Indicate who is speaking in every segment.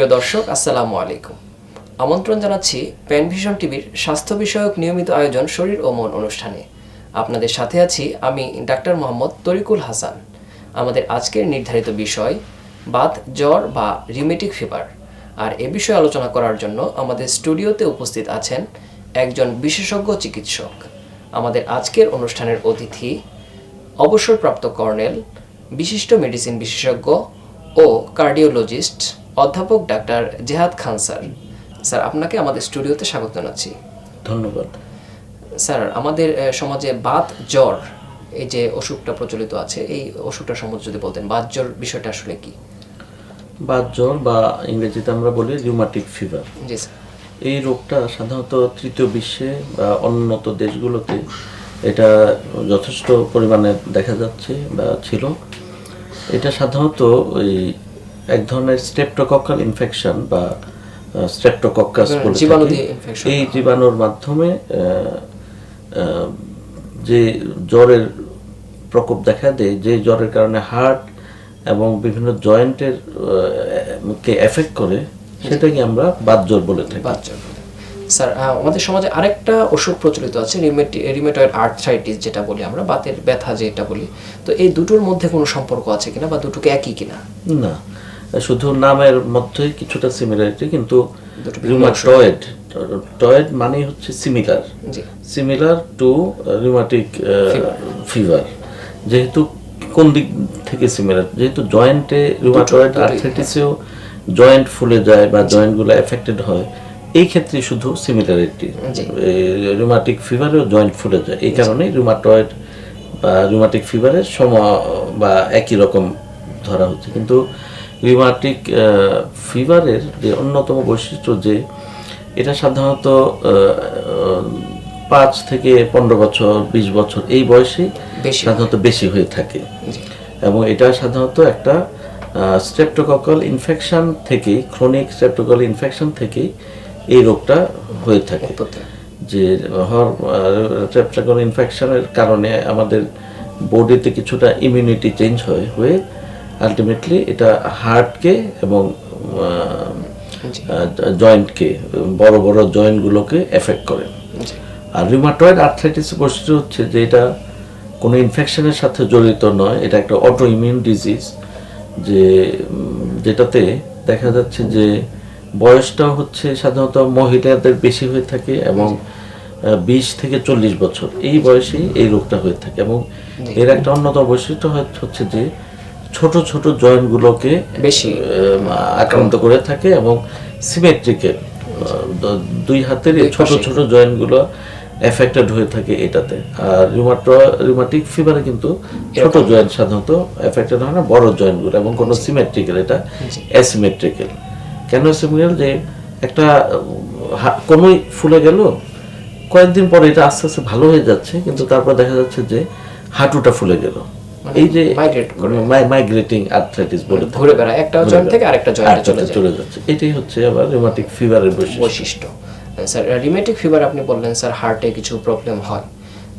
Speaker 1: প্রিয় দর্শক, আসসালামু আলাইকুম। আমন্ত্রণ জানাচ্ছি প্যান ভিশন টিভির স্বাস্থ্য বিষয়ক নিয়মিত আয়োজন শরীর ও মন অনুষ্ঠানে। আপনাদের সাথে আছি আমি ডাক্তার মোহাম্মদ তরিকুল হাসান। আমাদের আজকের নির্ধারিত বিষয়, বাত, জ্বর বা রিমেটিক ফিভার আর এ বিষয়ে আলোচনা করার জন্য আমাদের স্টুডিওতে উপস্থিত আছেন একজন বিশেষজ্ঞ চিকিৎসক। আমাদের আজকের অনুষ্ঠানের অতিথি অবসরপ্রাপ্ত কর্নেল, বিশিষ্ট মেডিসিন বিশেষজ্ঞ ও কার্ডিওলজিস্ট অধ্যাপক ডাক্তার জেহাদ খান স্যার। স্যার আপনাকে আমাদের স্টুডিওতে স্বাগত জানাচ্ছি।
Speaker 2: ধন্যবাদ।
Speaker 1: স্যার আমাদের সমাজে বাত জ্বর এই যে অসুখটা প্রচলিত আছে এই অসুখটা সম্বন্ধে যদি বলতেন বাত জ্বর বিষয়টা আসলে কি?
Speaker 2: বাত জ্বর বা ইংরেজিতে আমরা বলি রিউমাটিক ফিভার
Speaker 1: জি স্যার।
Speaker 2: এই রোগটা সাধারণত তৃতীয় বিশ্বে বা উন্নত দেশগুলোতে এটা যথেষ্ট পরিমাণে দেখা যাচ্ছে বা ছিল। এটা সাধারণত ওই এক ধরনের স্ট্রেপ্টোকক্কাল ইনফেকশন বা স্ট্রেপ্টোকক্কাস বলে
Speaker 1: জীবাণু
Speaker 2: এই জীবাণুর মাধ্যমে যে জ্বরের প্রকোপ দেখা দেয় যে জ্বরের কারণে হার্ট এবং বিভিন্ন জয়েন্টের কে এফেক্ট করে সেটাকে আমরা বাত জ্বর বলে থাকি।
Speaker 1: বাত জ্বর স্যার আমাদের সমাজে আরেকটা অসুখ প্রচলিত আছে রিমেটয়েড আর্থ্রাইটিস যেটা বলি আমরা বাতের ব্যথা যেটা বলি। তো এই দুটোর মধ্যে কোনো সম্পর্ক আছে কিনা বা দুটোকে একই কিনা?
Speaker 2: না শুধু নামের মধ্যে কিছুটা সিমিলারিটি কিন্তু রিউমাটয়েড টয়েড মানে হচ্ছে similar similar to rheumatic fever যেহেতু কোন দিক থেকে সিমিলার যেহেতু জয়েন্টে রিউমাটয়েড আর্থ্রাইটিসেও জয়েন্ট ফুলে যায় বা জয়েন্টগুলো এফেক্টেড হয় এই ক্ষেত্রে শুধু সিমিলারিটি
Speaker 1: জি।
Speaker 2: রিউমাটিক ফিভারেও জয়েন্ট ফুলে যায়। এই কারণে রিউমাটয়েড বা রিউমাটিক ফিভারের সম বা একই রকম ধরা হচ্ছে। কিন্তু রিউমাটিক ফিভারের যে অন্যতম বৈশিষ্ট্য যে এটা সাধারণত পাঁচ থেকে পনেরো বছর বিশ বছর এই বয়সে সাধারণত বেশি হয়ে থাকে। এবং এটা সাধারণত একটা স্ট্রেপ্টোককাল ইনফেকশন থেকে ক্রনিক স্ট্রেপ্টোকল ইনফেকশন থেকে এই রোগটা হয়ে থাকে। যে স্ট্রেপ্টোকল ইনফেকশনের কারণে আমাদের বডিতে কিছুটা ইমিউনিটি চেঞ্জ হয় হয়ে আলটিমেটলি এটা হার্টকে এবং জয়েন্টকে বড় বড় জয়েন্টগুলোকে এফেক্ট করে। আর রিউমাটয়েড আর্থ্রাইটিসের বৈশিষ্ট্য হচ্ছে যে এটা কোনো ইনফেকশনের সাথে জড়িত নয় এটা একটা অটো ইমিউন ডিজিজ যে যেটাতে দেখা যাচ্ছে যে বয়সটা হচ্ছে সাধারণত মহিলাদের বেশি হয়ে থাকে এবং বিশ থেকে চল্লিশ বছর। এই বয়সেই এই রোগটা হয়ে থাকে এবং এর একটা অন্যতম বৈশিষ্ট্য হচ্ছে যে ছোট ছোট জয়েন্টগুলোকে
Speaker 1: বেশি।
Speaker 2: আক্রান্ত করে থাকে এবং সিমেট্রিক্যাল দুই হাতের ছোট ছোট জয়েন্টগুলো এফেক্টেড হয়ে থাকে এটাতে। আর রিউমাটো রিউমাটিক ফিভারে কিন্তু ছোট জয়েন্ট সাধারণত এফেক্টেড হয় না বড় জয়েন্টগুলো এবং কোনো সিমেট্রিক্যাল এটা অ্যাসিমেট্রিক্যাল কেন অ্যাসিমেট্রিক্যাল যে একটা কোনোই ফুলে গেল কয়েকদিন পরে এটা আস্তে আস্তে ভালো হয়ে যাচ্ছে কিন্তু তারপর দেখা যাচ্ছে যে হাঁটুটা ফুলে গেল। এই যে মাইগ্রেটিং আর্থ্রাইটিস বলে
Speaker 1: ঘুরে বেড়ায়। একটা জয়েন্ট থেকে আরেকটা জয়েন্টে চলে যায়।
Speaker 2: চলে যাচ্ছে। এটাই হচ্ছে আবার রিউমাটিক ফিভারের বৈশিষ্ট্য।
Speaker 1: স্যার ফিভার আপনি বললেন স্যার হার্টে কিছু প্রবলেম হয়।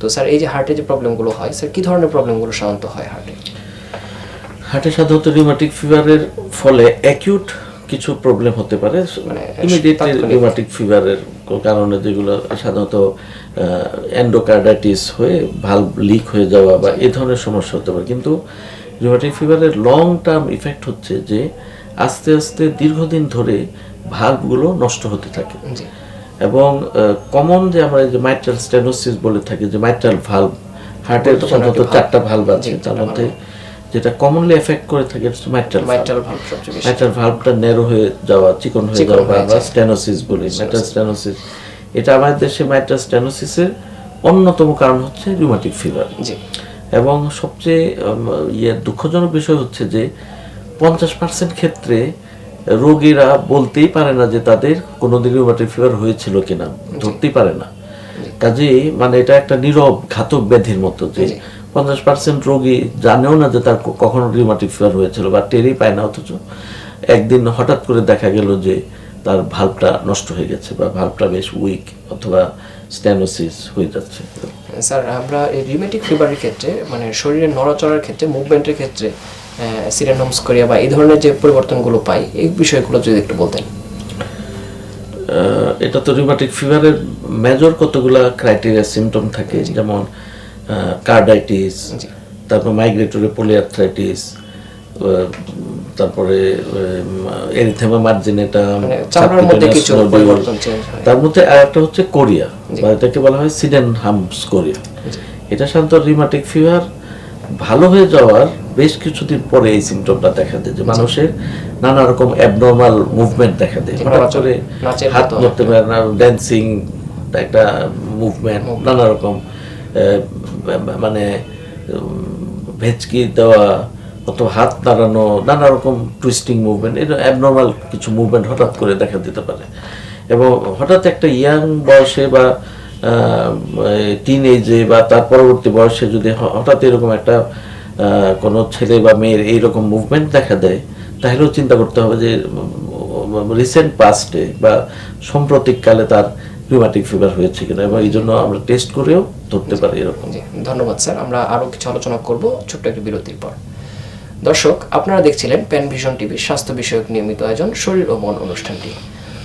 Speaker 1: তো স্যার এই যে হার্টে যে প্রবলেমগুলো হয় স্যার কি ধরনের প্রবলেমগুলো সাধারণত হয় হার্টে
Speaker 2: হার্টে সাধারণত রিউমাটিক ফিভারের ফলে অ্যাকিউট কিছু প্রবলেম হতে পারে। মানে ইমিডিয়েটলি। রিউমাটিক ফিভারের কারণে যেগুলো সাধারণত এন্ডোকার্ডাইটিস হয়ে ভালভ লিক হয়ে যাওয়া বা এই ধরনের সমস্যা হতে পারে। কিন্তু রিউমাটিক ফিভারের লং টার্ম ইফেক্ট হচ্ছে যে আস্তে আস্তে দীর্ঘদিন ধরে ভালভগুলো নষ্ট হতে থাকে। এবং কমন যে আমরা এই যে মাইট্রাল স্টেনোসিস বলে থাকি যে মাইট্রাল ভালভ হার্টের সাধারণত চারটা ভালভ আছে তার মধ্যে যেটা কমনলি এফেক্ট করে থাকে মাইট্রাল
Speaker 1: মাইট্রাল ভাল্ব
Speaker 2: মাইট্রাল ভালভটা ন্যারো হয়ে যাওয়া চিকন হয়ে যাওয়া বা স্টেনোসিস বলি। মাইট্রাল স্টেনোসিস এটা আমাদের দেশে মাইট্রাল স্টেনোসিসের অন্যতম কারণ হচ্ছে রিউমাটিক ফিভার এবং সবচেয়ে ইয়ে দুঃখজনক বিষয় হচ্ছে যে পঞ্চাশ পার্সেন্ট ক্ষেত্রে রোগীরা বলতেই পারে না যে তাদের কোনোদিন রিউমাটিক ফিভার হয়েছিল কিনা ধরতেই পারে না। কাজেই মানে এটা একটা নীরব ঘাতক ব্যাধির মতো যে পঞ্চাশ পার্সেন্ট রোগী জানেও না যে তার কখনো রিউমাটিক ফিভার হয়েছিল বা টেরই পায় না অথচ একদিন হঠাৎ করে দেখা গেল যে তার ভাল্বটা নষ্ট হয়ে গেছে বা ভাল্বটা বেশ উইক অথবা স্ট্যানোসিস হয়ে যাচ্ছে।
Speaker 1: স্যার আমরা এই রিমেটিক ফিভারের ক্ষেত্রে মানে শরীরের নড়াচড়ার ক্ষেত্রে মুভমেন্টের ক্ষেত্রে সিরেনমস করিয়া বা এই ধরনের যে পরিবর্তনগুলো পাই এই বিষয়গুলো যদি একটু বলতেন।
Speaker 2: এটা তো রিউমাটিক ফিভারের মেজর কতগুলা ক্রাইটেরিয়া সিমটম থাকে যেমন কার্ডাইটিস তারপর মাইগ্রেটরি পলিআর্থ্রাইটিস তারপরে এরিথেমা মার্জিনেটা
Speaker 1: মানে চামড়ার মধ্যে কিছু পরিবর্তন চেঞ্জ
Speaker 2: তার মধ্যে আর একটা হচ্ছে কোরিয়া বা এটাকে বলা হয় সিডেন হামস কোরিয়া। এটা সাধারণত রিমাটিক ফিভার ভালো হয়ে যাওয়ার বেশ কিছুদিন পরে এই সিমটমটা দেখা দেয় যে মানুষের নানা রকম অ্যাবনর্মাল মুভমেন্ট দেখা দেয়। হঠাৎ করে হাত ধরতে পারে না ড্যান্সিং একটা মুভমেন্ট নানা রকম মানে ভেচকি দেওয়া অথবা হাত নাড়ানো, নানা রকম টুইস্টিং মুভমেন্ট এটা অ্যাবনর্মাল কিছু মুভমেন্ট হঠাৎ করে দেখা দিতে পারে। এবং হঠাৎ একটা ইয়াং বয়সে বা টিন এজে বা তার পরবর্তী বয়সে যদি হঠাৎ এরকম একটা কোনো ছেলে বা মেয়ের এইরকম মুভমেন্ট দেখা দেয়, তাহলেও চিন্তা করতে হবে যে রিসেন্ট পাস্টে বা সাম্প্রতিককালে তার রিউমাটিক ফিভার হয়েছে কিনা এবং এই জন্য আমরা টেস্ট করেও ধরতে পারি এরকম।
Speaker 1: ধন্যবাদ স্যার। আমরা আরও কিছু আলোচনা করব ছোট্ট একটি বিরতির পর। দর্শক, আপনারা দেখছিলেন প্যান ভিশন টিভির স্বাস্থ্য বিষয়ক নিয়মিত আয়োজন, শরীর ও মন অনুষ্ঠানটি।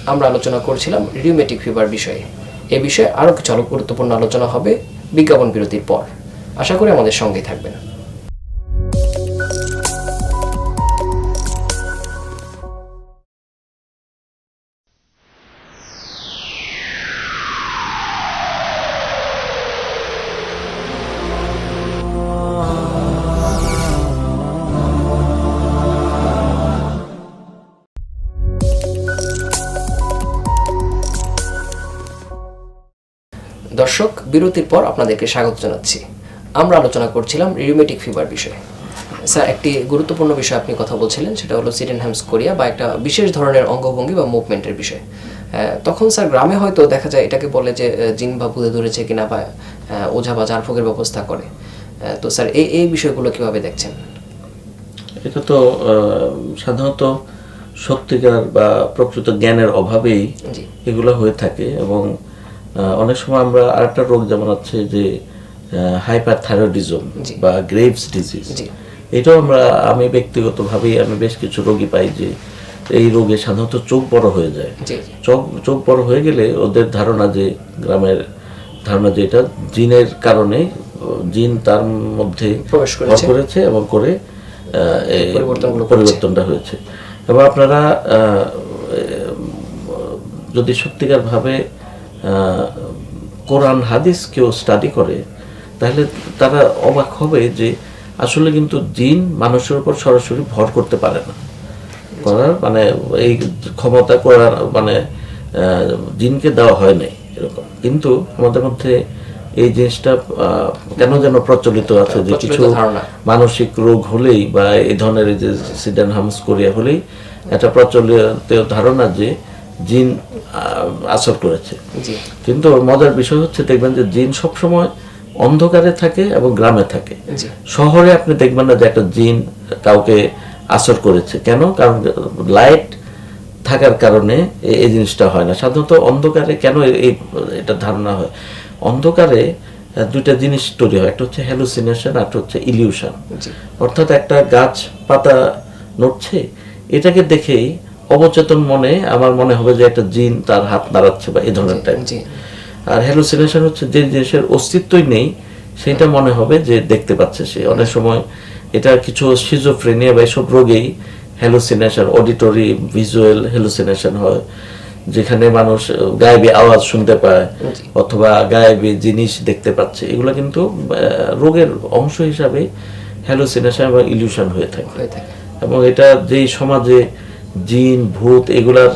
Speaker 1: আমরা আলোচনা করছিলাম রিউমেটিক ফিভার বিষয়ে। এ বিষয়ে আরও কিছু গুরুত্বপূর্ণ আলোচনা হবে বিজ্ঞাপন বিরতির পর। আশা করি আমাদের সঙ্গেই থাকবেন। বিরতির পর আপনাদেরকে স্বাগত জানাচ্ছি। আমরা আলোচনা করছিলাম রিউমেটিক ফিভার বিষয়ে। স্যার একটি গুরুত্বপূর্ণ বিষয় আপনি কথা বলছিলেন সেটা হলো সিডেন হ্যামস কোরিয়া বা একটা বিশেষ ধরনের অঙ্গভঙ্গি বা মুভমেন্টের বিষয়। তখন স্যার গ্রামে হয়তো দেখা যায় এটাকে বলে যে জিন বা ভূতে ধরেছে কিনা বা ওঝা বা জারফুকের ব্যবস্থা করে। তো স্যার এই এই বিষয়গুলো কীভাবে দেখছেন?
Speaker 2: এটা তো সাধারণত সত্যিকার বা প্রকৃত জ্ঞানের অভাবেই এগুলো হয়ে থাকে এবং অনেক সময় আমরা আরেকটা রোগ যেমন আছে যে হাইপার থাইরয়েডিজম বা গ্রেভস ডিজিজ এটাও আমরা আমি ব্যক্তিগতভাবেই আমি বেশ কিছু রোগী পাই যে এই রোগে সাধারণত চোখ বড় হয়ে যায়। চোখ চোখ বড় হয়ে গেলে ওদের ধারণা যে গ্রামের ধারণা যে এটা জিনের কারণে জিন তার মধ্যে
Speaker 1: করেছে।
Speaker 2: এবং করে পরিবর্তনটা হয়েছে। এবং আপনারা যদি সত্যিকার ভাবে কোরআন হাদিস কেউ স্টাডি করে তাহলে তারা অবাক হবে যে আসলে কিন্তু জিন মানুষের উপর সরাসরি ভর করতে পারে না। করার মানে এই ক্ষমতা করার মানে জিনকে দেওয়া হয় নাই এরকম। কিন্তু আমাদের মধ্যে এই জিনিসটা কেন যেন প্রচলিত আছে যে কিছু মানসিক রোগ হলেই বা এই ধরনের এই যে সিডেন হামস কোরিয়া হলেই একটা প্রচলিত ধারণা যে জিন আসর করেছে। কিন্তু মজার বিষয় হচ্ছে দেখবেন যে জিন সবসময় অন্ধকারে থাকে এবং গ্রামে থাকে। শহরে আপনি দেখবেন না যে একটা জিন কাউকে আসর করেছে। কেন? কারণ লাইট থাকার কারণে এই জিনিসটা হয় না। সাধারণত অন্ধকারে কেন এই এটা ধারণা হয়? অন্ধকারে দুইটা জিনিস তৈরি হয়। একটা হচ্ছে হ্যালুসিনেশন আর হচ্ছে ইলিউশন অর্থাৎ একটা গাছ পাতা নড়ছে এটাকে দেখেই অবচেতন মনে আমার মনে হবে যে একটা জিন তার হাত নাড়াচ্ছে বা এই ধরনের টাইপ আর হ্যালুসিনেশন হচ্ছে যে জিনিসের অস্তিত্বই নেই সেটা মনে হবে যে দেখতে পাচ্ছে সে। অনেক সময় এটা কিছু সিজোফ্রেনিয়া বা এসব রোগেই হ্যালুসিনেশন অডিটরি ভিজুয়াল হ্যালুসিনেশন হয় যেখানে মানুষ গায়েবী আওয়াজ শুনতে পায় অথবা গায়েবী জিনিস দেখতে পাচ্ছে। এগুলো কিন্তু রোগের অংশ হিসাবে হ্যালুসিনেশন বা ইলিউশন হয়ে থাকে। এবং এটা যেই সমাজে জিন ভূত এগুলার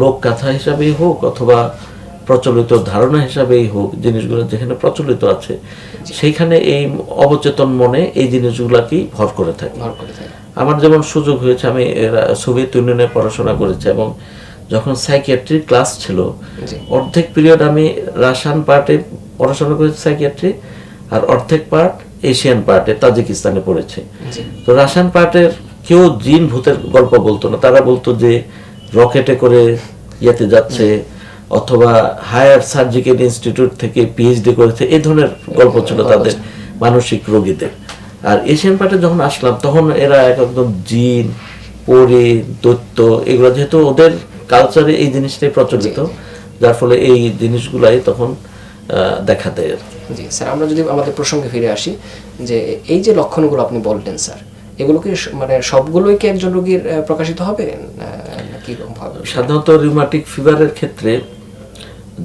Speaker 2: লোক কথা হিসাবেই হোক অথবা প্রচলিত ধারণা হিসাবেই হোক জিনিসগুলো যেখানে প্রচলিত আছে সেইখানে এই অবচেতন মনে এই জিনিসগুলাকেই ভর করে থাকে। আমার যেমন সুযোগ হয়েছে আমি সোভিয়েত ইউনিয়নে পড়াশোনা করেছি এবং যখন সাইকিয়াট্রির ক্লাস ছিল অর্ধেক পিরিয়ড আমি রাশিয়ান পার্টে পড়াশোনা করেছি সাইকিয়াট্রি আর অর্ধেক পার্ট এশিয়ান পার্টে তাজিকিস্তানে পড়েছে। তো রাশিয়ান পার্টের কেউ জিন ভূতের গল্প বলতো না। তারা বলতো যে রকেটে করে ইয়েতে যাচ্ছে অথবা হায়ার সার্জিক্যাল ইনস্টিটিউট থেকে পিএইচডি করেছে এই ধরনের গল্প ছিল তাদের মানসিক রোগীদের। আর এশিয়ান পার্টে যখন আসলাম তখন এরা এক একদম জিন পরে দৈত্য এগুলো যেহেতু ওদের কালচারে এই জিনিসটাই প্রচলিত যার ফলে এই জিনিসগুলাই তখন দেখা দেয়।
Speaker 1: জি স্যার আমরা যদি আমাদের প্রসঙ্গে ফিরে আসি যে এই যে লক্ষণগুলো আপনি বললেন স্যার এগুলো কি মানে সবগুলোই কি একজন রোগীর প্রকাশিত হবে? কি ভাবে
Speaker 2: সাধারণত রিউমাটিক ফিভারের ক্ষেত্রে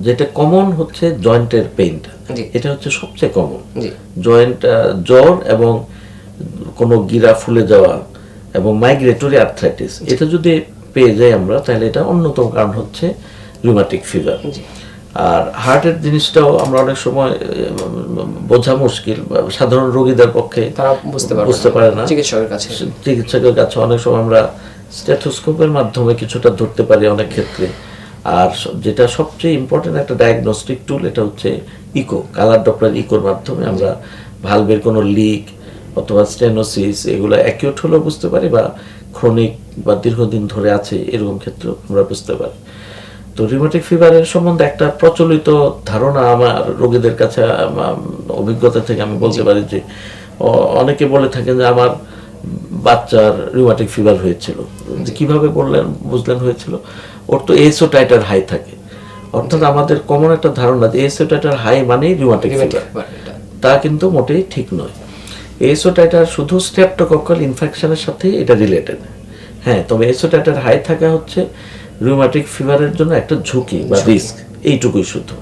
Speaker 2: যেটা কমন হচ্ছে জয়েন্টের পেইনটা এটা হচ্ছে সবচেয়ে কমন জয়েন্ট জ্বর এবং কোনো গিরা ফুলে যাওয়া এবং মাইগ্রেটরি আর্থ্রাইটিস এটা যদি পেয়ে যাই আমরা তাহলে এটা অন্যতম কারণ হচ্ছে রিউমাটিক ফিভার
Speaker 1: জি।
Speaker 2: আর হার্টের জিনিসটাও আমরা অনেক সময় বোঝা মুশকিল সাধারণ রোগীদের পক্ষে
Speaker 1: তারা বুঝতে
Speaker 2: পারে না।
Speaker 1: চিকিৎসকের কাছে।
Speaker 2: চিকিৎসকের কাছে অনেক সময় আমরা স্টেথোস্কোপের মাধ্যমে কিছুটা ধরতে পারি অনেক ক্ষেত্রে। আর যেটা সবচেয়ে ইম্পর্টেন্ট একটা ডায়াগনস্টিক টুল এটা হচ্ছে ইকো কালার ডপলার ইকোর মাধ্যমে আমরা ভালভের কোনো লিক অথবা স্টেনোসিস এগুলো অ্যাকিউট হলেও বুঝতে পারি বা ক্রনিক বা দীর্ঘদিন ধরে আছে এরকম ক্ষেত্রেও আমরা বুঝতে পারি। তো রিউমাটিক ফিভারের সম্বন্ধে একটা প্রচলিত ধারণা আমার রোগীদের কাছে অভিজ্ঞতা থেকে আমি বলতে পারি যে অনেকে বলে থাকেন যে আমার বাচ্চার রিউমাটিক ফিভার হয়েছিল। কীভাবে বললেন বুঝলেন হয়েছিল? ওর তো এসও টাইটার হাই থাকে। অর্থাৎ আমাদের কমন একটা ধারণা যে এসও টাইটার হাই মানেই রিউমাটিক ফিভার তা কিন্তু মোটেই ঠিক নয়। এসোটাইটার শুধু স্ট্রেপ্টোকক্কাল ইনফেকশনের সাথে এটা রিলেটেড হ্যাঁ তবে এসোটাইটার হাই থাকা হচ্ছে রিউমাটিক ফিভারের জন্য একটা ঝুঁকি বা রিস্ক এইটুকুই শুধু।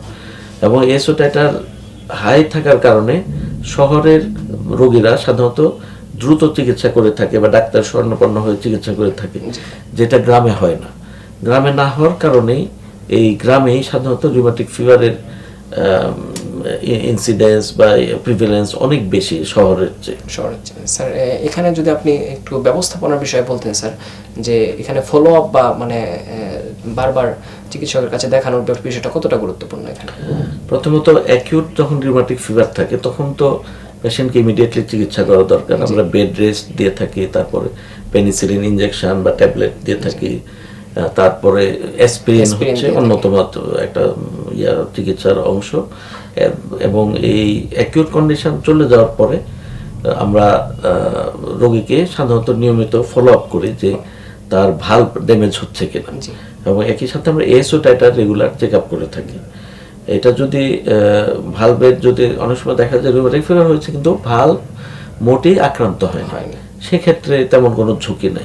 Speaker 2: এবং এসোটাইটার হাই থাকার কারণে শহরের রোগীরা সাধারণত দ্রুত চিকিৎসা করে থাকে বা ডাক্তার স্বর্ণপন্ন হয়ে চিকিৎসা করে থাকে যেটা গ্রামে হয় না। গ্রামে না হওয়ার কারণেই এই গ্রামেই সাধারণত রিউমাটিক ফিভারের ইনসিডেন্স বা প্রিভিলেন্স অনেক বেশি শহরের চেয়ে।
Speaker 1: শহরের চেয়ে। স্যার এখানে যদি আপনি একটু ব্যবস্থাপনার বিষয়ে বলতেন স্যার যে এখানে ফলো আপ বা মানে বারবার চিকিৎসকের কাছে দেখানোর বিষয়টা কতটা গুরুত্বপূর্ণ এখানে?
Speaker 2: প্রথমত অ্যাকিউট যখন রিউমাটিক ফিভার থাকে তখন তো পেশেন্টকে ইমিডিয়েটলি চিকিৎসা করা দরকার। আমরা বেড রেস্ট দিয়ে থাকি তারপরে পেনিসিলিন ইনজেকশন বা ট্যাবলেট দিয়ে থাকি। তারপরে
Speaker 1: Aspirin
Speaker 2: হচ্ছে অন্যতম একটা ইয়া চিকিৎসার অংশ। এবং এই অ্যাকিউট কন্ডিশন চলে যাওয়ার পরে আমরা রোগীকে সাধারণত নিয়মিত ফলো আপ করি যে তার ভালো ড্যামেজ হচ্ছে কিনা। এবং একই সাথে আমরা ASO titre regular check up করে থাকি। এটা যদি ভালভের যদি অনেক সময় দেখা যায় ফিভার হয়েছে কিন্তু ভালো মোটেই আক্রান্ত হয় না। সেক্ষেত্রে তেমন কোনো ঝুঁকি নাই।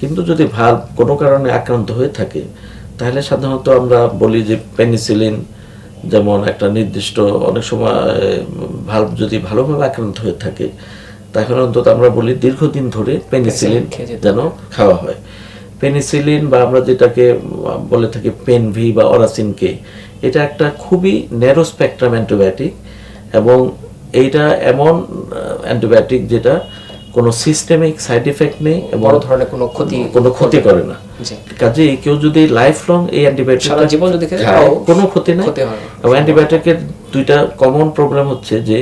Speaker 2: কিন্তু যদি ভালো কোনো কারণে আক্রান্ত হয়ে থাকে তাহলে সাধারণত আমরা বলি যে পেনিসিলিন যেমন একটা নির্দিষ্ট অনেক সময় ভালো যদি ভালোভাবে আক্রান্ত হয়ে থাকে তখন অন্তত আমরা বলি দীর্ঘদিন ধরে পেনিসিলিন যেন খাওয়া হয়। পেনিসিলিন বা আমরা যেটাকে বলে থাকি পেনভি বা অরাসিনকে এটা একটা খুবই ন্যারো স্পেকট্রাম অ্যান্টিবায়োটিক এবং এইটা এমন অ্যান্টিবায়োটিক যেটা কোনো সিস্টেমিক সাইড এফেক্ট নেই
Speaker 1: বড় ধরনের কোনো ক্ষতি
Speaker 2: কোনো ক্ষতি করে না। কাজে কেউ যদি লাইফ লং এই অ্যান্টিবায়োটিক
Speaker 1: সারা জীবন যদি
Speaker 2: খায় কোনো ক্ষতি নাই।
Speaker 1: ক্ষতি হয়
Speaker 2: এবং অ্যান্টিবায়োটিকের দুইটা কমন প্রবলেম হচ্ছে যে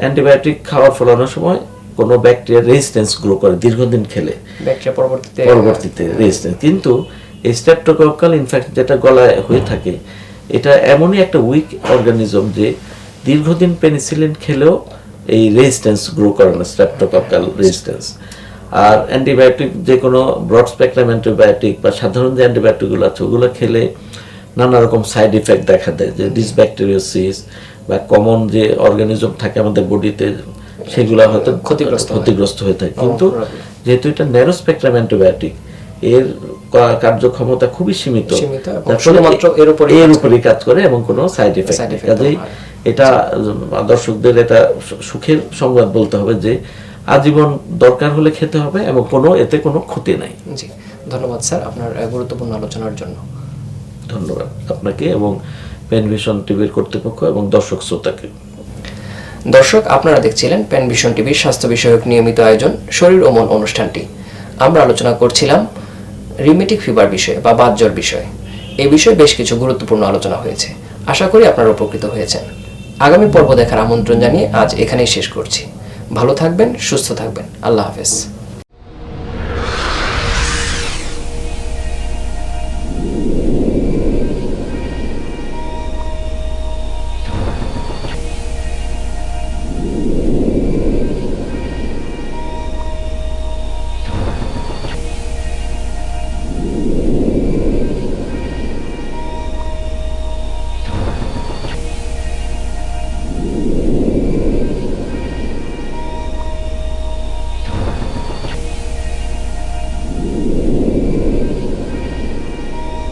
Speaker 2: অ্যান্টিবায়োটিক খাওয়ার ফলানোর সময় কোনো ব্যাকটেরিয়া রেজিস্ট্যান্স গ্রো করে দীর্ঘদিন খেলে।
Speaker 1: ব্যাকটেরিয়া পরবর্তীতে
Speaker 2: পরবর্তীতে রেজিস্ট্যান্স কিন্তু এই স্ট্রেপ্টোকক্কাল ইনফেক্ট যেটা গলায় হয়ে থাকে এটা এমনই একটা উইক অর্গানিজম যে দীর্ঘদিন পেনিসিলিন খেলেও এই রেজিস্ট্যান্স গ্রো করে না স্ট্রেপ্টোকক্কাল রেজিস্ট্যান্স আর অ্যান্টিবায়োটিক যে কোনো ব্রড স্পেকট্রাম অ্যান্টিবায়োটিক বা সাধারণ যে অ্যান্টিবায়োটিকগুলো আছে ওগুলো খেলে নানা রকম সাইড ইফেক্ট দেখা দেয় যে ডিসব্যাকটেরিওসিস বা কমন যে অর্গানিজম থাকে আমাদের বডিতে সেগুলো হয়তো
Speaker 1: ক্ষতিগ্রস্ত
Speaker 2: ক্ষতিগ্রস্ত হয়ে থাকে। কিন্তু যেহেতু এটা ন্যারো স্পেকট্রাম অ্যান্টিবায়োটিক এর কার্যক্ষমতা খুবই সীমিত।
Speaker 1: শুধুমাত্র এর উপরেই
Speaker 2: এর
Speaker 1: কাজ
Speaker 2: উপরেই কাজ করে এবং কোনো সাইড এফেক্ট কাজেই এটা দর্শকদের এটা সুখের সংবাদ বলতে হবে যে আজীবন দরকার হলে খেতে হবে এবং কোনো এতে কোনো ক্ষতি নাই।
Speaker 1: জি ধন্যবাদ স্যার আপনার গুরুত্বপূর্ণ আলোচনার জন্য।
Speaker 2: ধন্যবাদ আপনাকে এবং পেনভিশন টিভির কর্তৃপক্ষ এবং দর্শক শ্রোতাকে।
Speaker 1: দর্শক আপনারা দেখছিলেন প্যান ভিশন টিভির স্বাস্থ্য বিষয়ক নিয়মিত আয়োজন শরীর ও মন অনুষ্ঠানটি। আমরা আলোচনা করছিলাম রিমেটিক ফিভার বিষয়ে বা বাতজ্বর বিষয়ে। এই বিষয়ে বেশ কিছু গুরুত্বপূর্ণ আলোচনা হয়েছে। আশা করি আপনারা উপকৃত হয়েছেন। আগামী পর্ব দেখার আমন্ত্রণ জানিয়ে আজ এখানেই শেষ করছি। ভালো থাকবেন, সুস্থ থাকবেন। আল্লাহ হাফেজ।